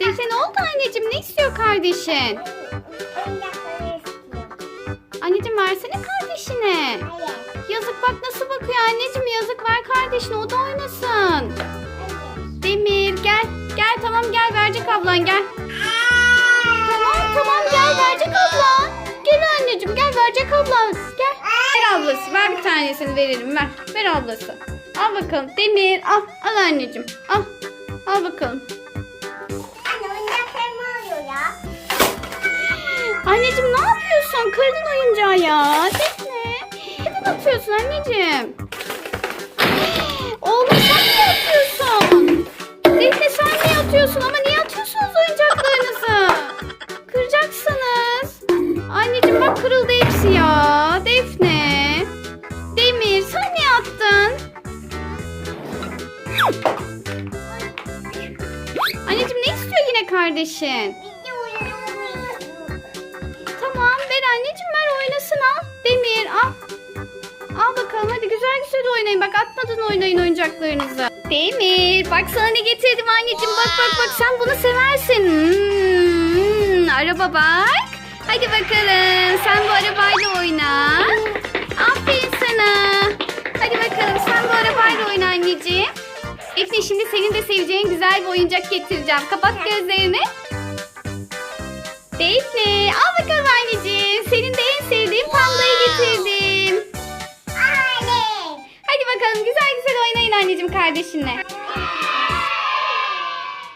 Defne ne oldu anneciğim? Ne istiyor kardeşin? Oyuncakları istiyor. Anneciğim versene kardeşine. Hayır. Yazık bak nasıl bakıyor anneciğim yazık ver kardeşine o da oynasın. Hayır. Demir gel gel tamam gel verecek ablan gel. Tamam tamam gel verecek ablan. Gel anneciğim gel verecek ablan gel. Ver ablası ver bir tanesini verelim ver. Ver ablası. Al bakalım Demir al al anneciğim al. Al bakalım. Anne oyuncaklarımı alıyor ya. Anneciğim ne yapıyorsun? Kırdın oyuncağı ya. Defne. Neden atıyorsun anneciğim? Oğlum sen niye atıyorsun? Defne sen niye atıyorsun? Ama niye atıyorsunuz oyuncaklarınızı? Kıracaksınız. Anneciğim bak kırıldı hepsi ya. Kardeşin? Tamam ver anneciğim ver oynasın al. Demir al. Al bakalım hadi güzel güzel oynayın. Bak atmadan oynayın oyuncaklarınızı. Demir bak sana ne getirdim anneciğim. Bak bak bak sen bunu seversin. Hmm, araba bak. Hadi bakalım sen bu arabayla oyna. Aferin sana. Hadi bakalım sen bu arabayla oyna anneciğim. Efne şimdi senin de seveceğin güzel bir oyuncak getireceğim. Kapat gözlerini. Defne al bakalım anneciğim. Senin de en sevdiğin pandayı getirdim. Anne. Hadi bakalım güzel güzel oynayın anneciğim kardeşinle.